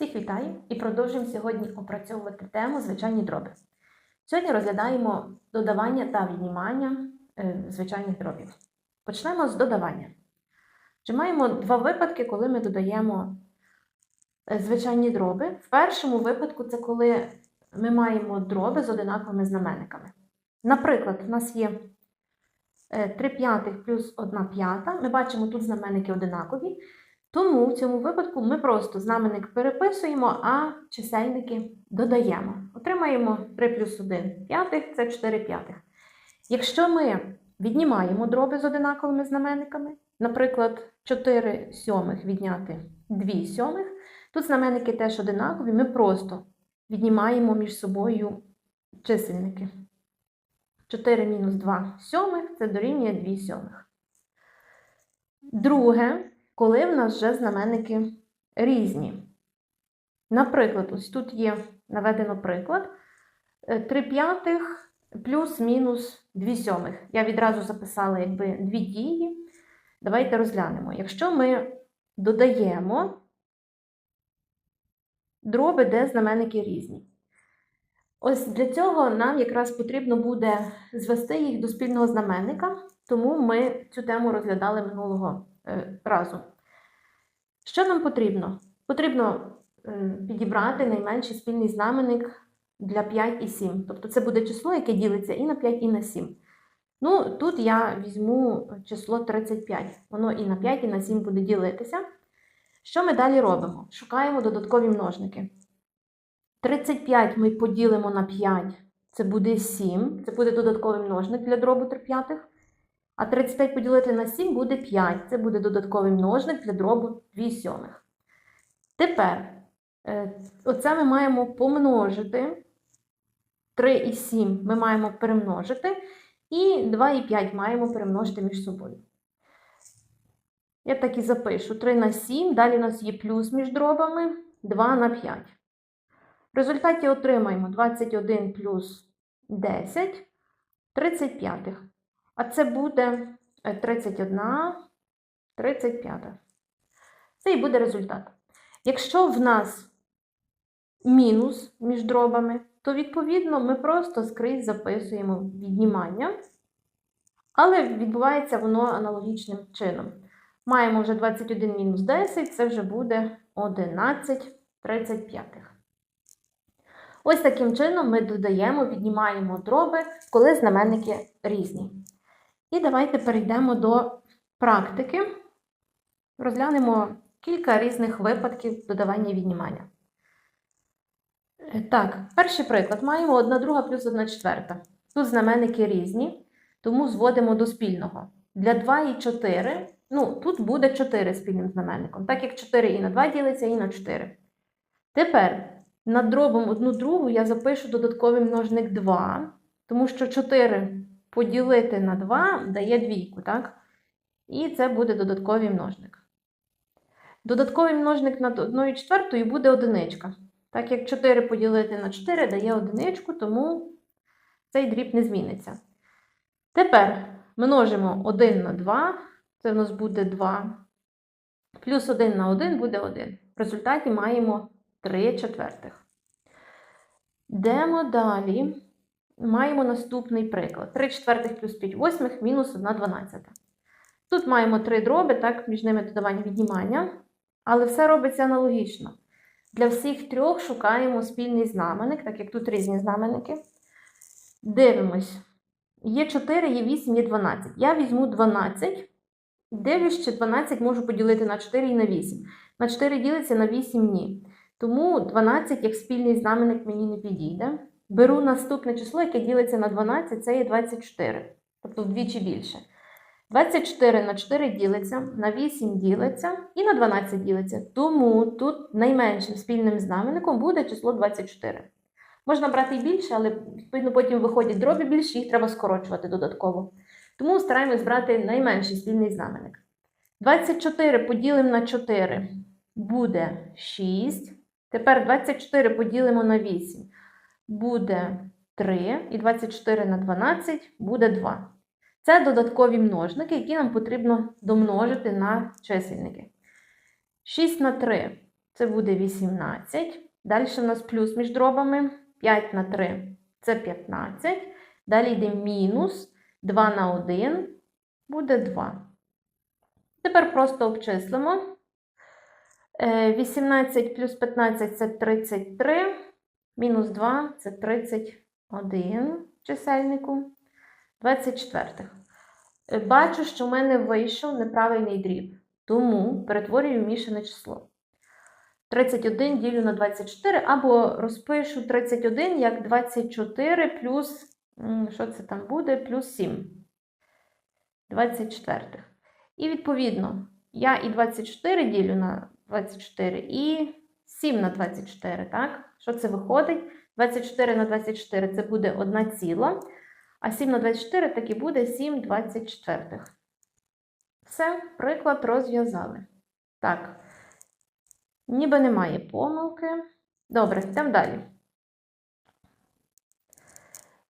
Всіх вітаю і продовжуємо сьогодні опрацьовувати тему звичайні дроби. Сьогодні розглядаємо додавання та віднімання е, звичайних дробів. Почнемо з додавання. Чи маємо два випадки, коли ми додаємо е, звичайні дроби. В першому випадку це коли ми маємо дроби з одинаковими знаменниками. Наприклад, у нас є 3 п'ятих плюс 1 п'ята. Ми бачимо тут знаменники одинакові. Тому в цьому випадку ми просто знаменник переписуємо, а чисельники додаємо. Отримаємо 3 плюс 1 п'ятих це 4 п'ятих. Якщо ми віднімаємо дроби з одинаковими знаменниками, наприклад, 4 сьомих відняти 2 сьомих, тут знаменники теж одинакові, ми просто віднімаємо між собою чисельники. 4 мінус 2 сьомих це дорівнює 2 сьомих. Друге, коли в нас вже знаменники різні. Наприклад, ось тут є наведено приклад 3 п'ятих плюс-мінус 2 сьомих. Я відразу записала якби дві дії. Давайте розглянемо. Якщо ми додаємо дроби, де знаменники різні. Ось для цього нам якраз потрібно буде звести їх до спільного знаменника, тому ми цю тему розглядали минулого е, разу. Що нам потрібно? Потрібно підібрати найменший спільний знаменник для 5 і 7. Тобто це буде число, яке ділиться і на 5, і на 7. Ну, тут я візьму число 35. Воно і на 5, і на 7 буде ділитися. Що ми далі робимо? Шукаємо додаткові множники. 35 ми поділимо на 5, це буде 7. Це буде додатковий множник для дробу 3 п'ятих. А 35 поділити на 7 буде 5. Це буде додатковий множник для дробу 2 сьомих. Тепер, е, оце ми маємо помножити. 3 і 7 ми маємо перемножити. І 2 і 5 маємо перемножити між собою. Я так і запишу: 3 на 7, далі у нас є плюс між дробами 2 на 5. В результаті отримаємо 21 плюс 10, 35. А це буде 31, 35. Це і буде результат. Якщо в нас мінус між дробами, то відповідно ми просто скрізь записуємо віднімання, але відбувається воно аналогічним чином. Маємо вже 21 мінус 10, це вже буде 11 35. Ось таким чином ми додаємо, віднімаємо дроби, коли знаменники різні. І давайте перейдемо до практики. Розглянемо кілька різних випадків додавання і віднімання. Так, перший приклад. Маємо 1 друга плюс 1 четверта. Тут знаменники різні, тому зводимо до спільного. Для 2 і 4, ну, тут буде 4 спільним знаменником, так як 4 і на 2 ділиться, і на 4. Тепер над дробом 1 другу я запишу додатковий множник 2, тому що 4 поділити на 2 дає двійку, так? І це буде додатковий множник. Додатковий множник над 1 четвертою буде одиничка. Так як 4 поділити на 4 дає одиничку, тому цей дріб не зміниться. Тепер множимо 1 на 2, це в нас буде 2. Плюс 1 на 1 буде 1. В результаті маємо 3 четвертих. Йдемо далі. Маємо наступний приклад. 3 четвертих плюс 5 восьмих мінус 1 дванадцята. Тут маємо три дроби, так, між ними додавання віднімання, але все робиться аналогічно. Для всіх трьох шукаємо спільний знаменник, так як тут різні знаменники. Дивимось. Є 4, є 8, є 12. Я візьму 12. Дивлюсь, чи 12 можу поділити на 4 і на 8. На 4 ділиться, на 8 ні. Тому 12 як спільний знаменник мені не підійде. Беру наступне число, яке ділиться на 12, це є 24. Тобто вдвічі більше. 24 на 4 ділиться, на 8 ділиться і на 12 ділиться. Тому тут найменшим спільним знаменником буде число 24. Можна брати і більше, але потім виходять дробі більше, їх треба скорочувати додатково. Тому стараємось брати найменший спільний знаменник. 24 поділимо на 4 буде 6. Тепер 24 поділимо на 8 буде 3. І 24 на 12 буде 2. Це додаткові множники, які нам потрібно домножити на чисельники. 6 на 3 це буде 18. Далі в нас плюс між дробами 5 на 3 це 15. Далі йде мінус 2 на 1 буде 2. Тепер просто обчислимо. Е, 18 плюс 15 це 33. Мінус 2 це 31 чисельнику. 24. Е, Бачу, що в мене вийшов неправильний дріб, тому перетворюю мішане число. 31 ділю на 24, або розпишу 31 як 24 плюс, що це там буде, плюс 7. 24. І відповідно, я і 24 ділю на 24, і 7 на 24, так? Що це виходить? 24 на 24 це буде 1 ціла, а 7 на 24 так і буде 7 24. Все, приклад розв'язали. Так. Ніби немає помилки. Добре, йдемо далі.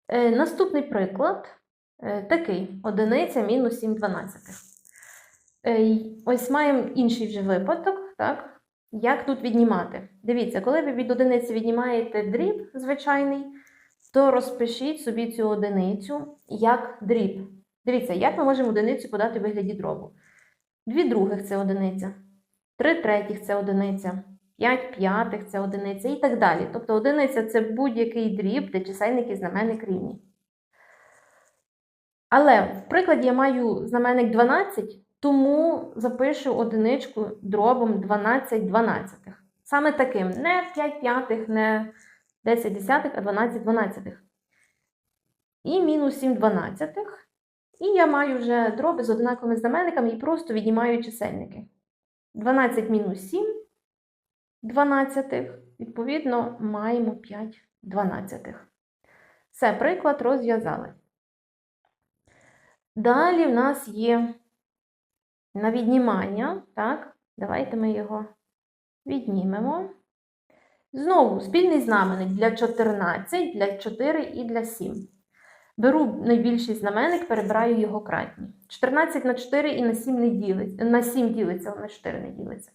Е, наступний приклад е, такий: одиниця мінус 7 дванадцятих. Е, ось маємо інший вже випадок, так? Як тут віднімати? Дивіться, коли ви від одиниці віднімаєте дріб звичайний, то розпишіть собі цю одиницю як дріб. Дивіться, як ми можемо одиницю подати у вигляді дробу. Дві других це одиниця, три третіх це одиниця, п'ять п'ятих це одиниця і так далі. Тобто одиниця це будь-який дріб, де чисельник і знаменник рівні. Але в прикладі я маю знаменник 12, тому запишу одиничку дробом 12 дванадцятих. Саме таким, не 5 п'ятих, не 10 десятих, а 12 дванадцятих. І мінус 7 дванадцятих. І я маю вже дроби з однаковими знаменниками і просто віднімаю чисельники. 12 мінус 7 дванадцятих. Відповідно, маємо 5 дванадцятих. Все, приклад розв'язали. Далі в нас є на віднімання. Так, давайте ми його віднімемо. Знову спільний знаменник для 14, для 4 і для 7. Беру найбільший знаменник, перебираю його кратні. 14 на 4 і на 7 не ділиться. На 7 ділиться, на 4 не ділиться.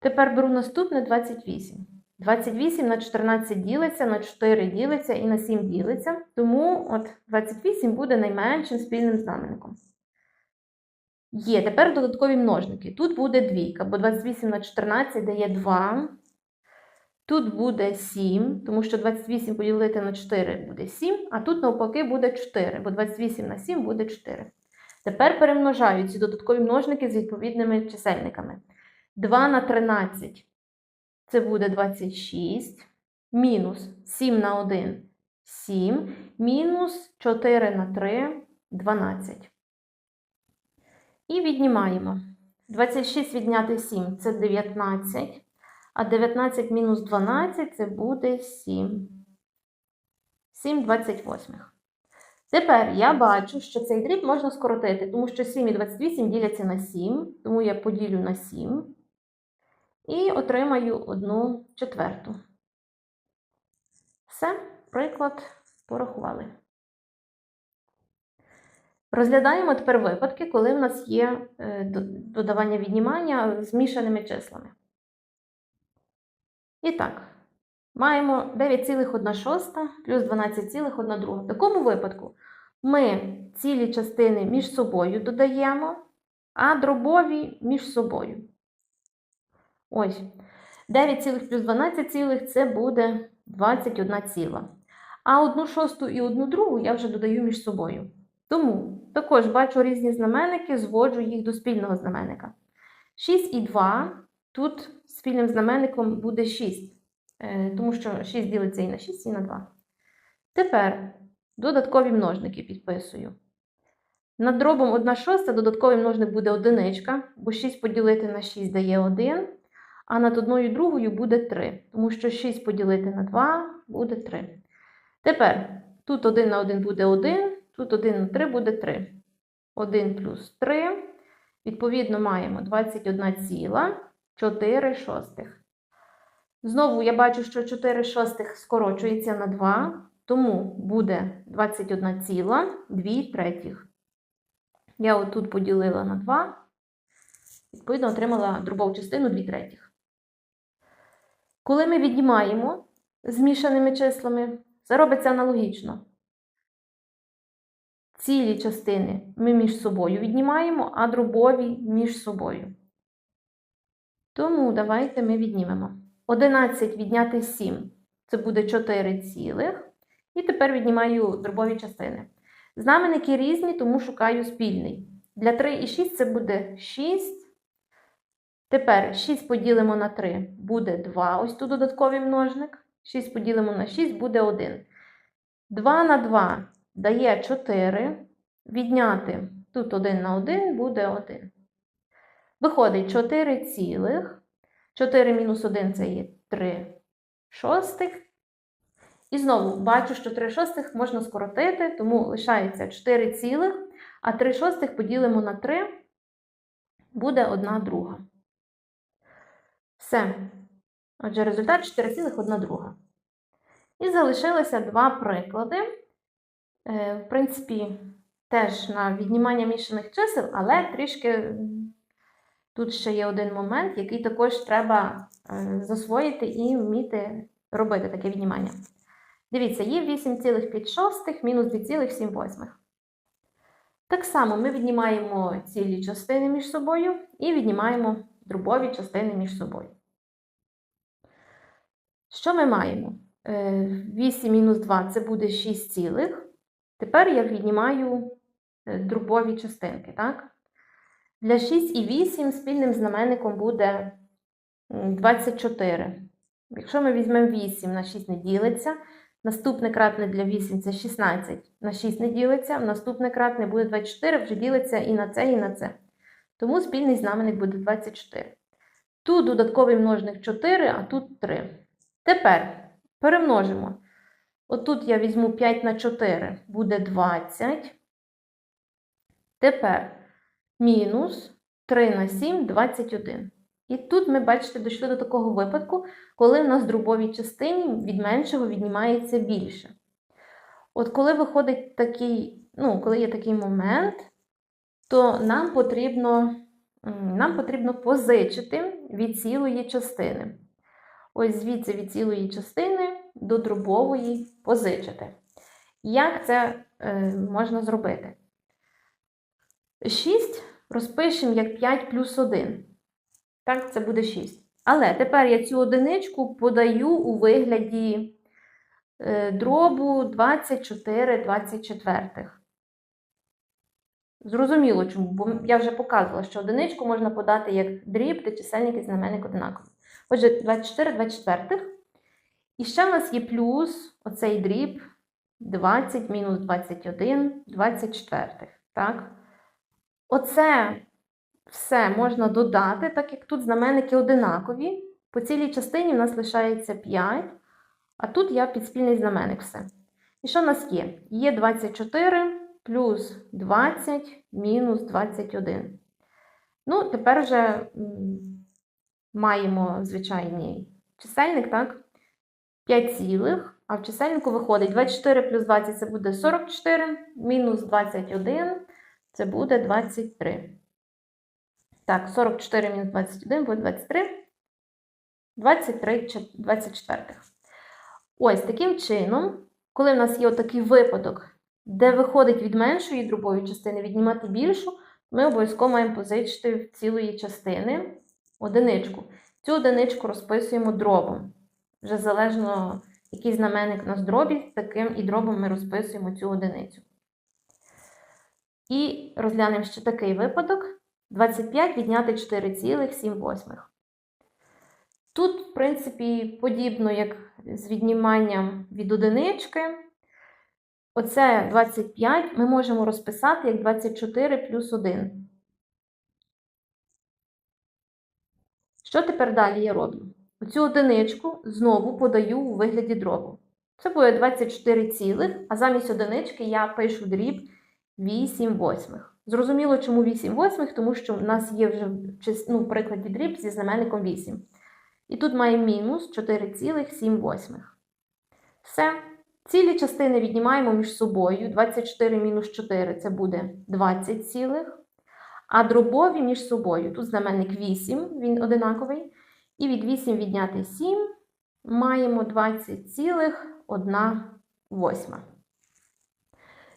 Тепер беру наступне 28. 28 на 14 ділиться, на 4 ділиться і на 7 ділиться. Тому от 28 буде найменшим спільним знаменником. Є, тепер додаткові множники. Тут буде двійка, бо 28 на 14 дає 2. Тут буде 7, тому що 28 поділити на 4 буде 7, а тут навпаки буде 4, бо 28 на 7 буде 4. Тепер перемножаю ці додаткові множники з відповідними чисельниками. 2 на 13 це буде 26, мінус 7 на 1 7, мінус 4 на 3 12. І віднімаємо. 26 відняти 7 це 19. А 19 мінус 12 це буде 7. 7 28. Тепер я бачу, що цей дріб можна скоротити, тому що 7 і 28 діляться на 7, тому я поділю на 7 і отримаю 1 четверту. Все, приклад порахували. Розглядаємо тепер випадки, коли в нас є е, додавання віднімання з мішаними числами. І так, маємо 9,1 плюс 12,1. В такому випадку ми цілі частини між собою додаємо, а дробові між собою. Ось. 9 цілих плюс 12 цілих це буде 21 ціла. А 1 шосту і 1 другу я вже додаю між собою. Тому також бачу різні знаменники, зводжу їх до спільного знаменника. 6 і 2 тут спільним знаменником буде 6, е, тому що 6 ділиться і на 6, і на 2. Тепер додаткові множники підписую. Над дробом 1 шоста додатковий множник буде одиничка, бо 6 поділити на 6 дає 1, а над одною другою буде 3, тому що 6 поділити на 2 буде 3. Тепер тут 1 на 1 буде 1, тут 1 на 3 буде 3. 1 плюс 3. Відповідно, маємо 21 ціла 4 шостих. Знову я бачу, що 4 шостих скорочується на 2, тому буде 21 ціла 2 третіх. Я отут поділила на 2, відповідно, отримала дробову частину 2 третіх. Коли ми віднімаємо змішаними числами, це робиться аналогічно. Цілі частини ми між собою віднімаємо, а дробові між собою. Тому давайте ми віднімемо. 11 відняти 7 це буде 4 цілих. І тепер віднімаю дробові частини. Знаменники різні, тому шукаю спільний. Для 3 і 6 це буде 6. Тепер 6 поділимо на 3 буде 2. Ось тут додатковий множник. 6 поділимо на 6 буде 1. 2 на 2 дає 4. Відняти тут 1 на 1 буде 1. Виходить 4 цілих. 4 мінус 1 це є 3 шостих. І знову бачу, що 3 шостих можна скоротити, тому лишається 4 цілих, а 3 шостих поділимо на 3, буде 1 друга. Все. Отже, результат 4 цілих 1 друга. І залишилося два приклади. Е, В принципі, теж на віднімання мішаних чисел, але трішки тут ще є один момент, який також треба е, засвоїти і вміти робити таке віднімання. Дивіться, є 8,5 мінус 2,7. Так само ми віднімаємо цілі частини між собою і віднімаємо дробові частини між собою. Що ми маємо? Е, 8 мінус 2 це буде 6 цілих. Тепер я віднімаю е, дробові частинки. Так? Для 6 і 8 спільним знаменником буде 24. Якщо ми візьмемо 8 на 6 не ділиться, наступне кратне для 8 це 16 на 6 не ділиться, наступне кратне буде 24, вже ділиться і на це, і на це. Тому спільний знаменник буде 24. Тут додатковий множник 4, а тут 3. Тепер перемножимо. Отут я візьму 5 на 4, буде 20. Тепер мінус 3 на 7 21. І тут ми, бачите, дійшли до такого випадку, коли в нас в дробовій частині від меншого віднімається більше. От коли виходить такий, ну, коли є такий момент, то нам потрібно, нам потрібно позичити від цілої частини. Ось звідси від цілої частини до дробової позичити. Як це е, можна зробити? 6 розпишемо як 5 плюс 1. Так, це буде 6. Але тепер я цю одиничку подаю у вигляді е, дробу 24 24. Зрозуміло чому, бо я вже показувала, що одиничку можна подати як дріб, де чисельник і знаменник одинакові. Отже, 24 24. І ще в нас є плюс оцей дріб 20 мінус 21 24. Так? Оце все можна додати, так як тут знаменники одинакові. По цілій частині в нас лишається 5, а тут я підспільний знаменник все. І що в нас є? Є 24 плюс 20 мінус 21. Ну, тепер вже маємо звичайний чисельник, так? 5 цілих, а в чисельнику виходить 24 плюс 20 це буде 44, мінус 21 це буде 23. Так, 44 мінус 21 буде 23. 23 чи- 24. Ось таким чином, коли в нас є такий випадок, де виходить від меншої дробової частини віднімати більшу, ми обов'язково маємо позичити в цілої частини одиничку. Цю одиничку розписуємо дробом. Вже залежно, який знаменник у нас дробі, таким і дробом ми розписуємо цю одиницю. І розглянемо ще такий випадок. 25 відняти 4,7. Тут, в принципі, подібно як з відніманням від одинички. Оце 25 ми можемо розписати як 24 плюс 1. Що тепер далі я роблю? Оцю одиничку знову подаю у вигляді дробу. Це буде 24 цілих, а замість одинички я пишу дріб 8 восьмих. Зрозуміло, чому 8 восьмих, тому що в нас є вже ну, в прикладі дріб зі знаменником 8. І тут маємо мінус 4,7 восьмих. Все. Цілі частини віднімаємо між собою. 24 мінус 4 це буде 20 цілих. А дробові між собою. Тут знаменник 8, він одинаковий. І від 8 відняти 7 маємо 20,1 восьма.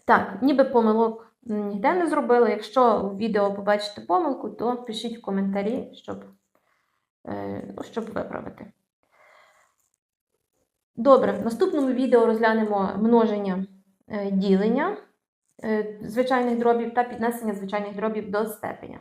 Так, ніби помилок ніде не зробили. Якщо в відео побачите помилку, то пишіть в коментарі, щоб, е, ну, щоб виправити. Добре, в наступному відео розглянемо множення е, ділення е, звичайних дробів та піднесення звичайних дробів до степеня.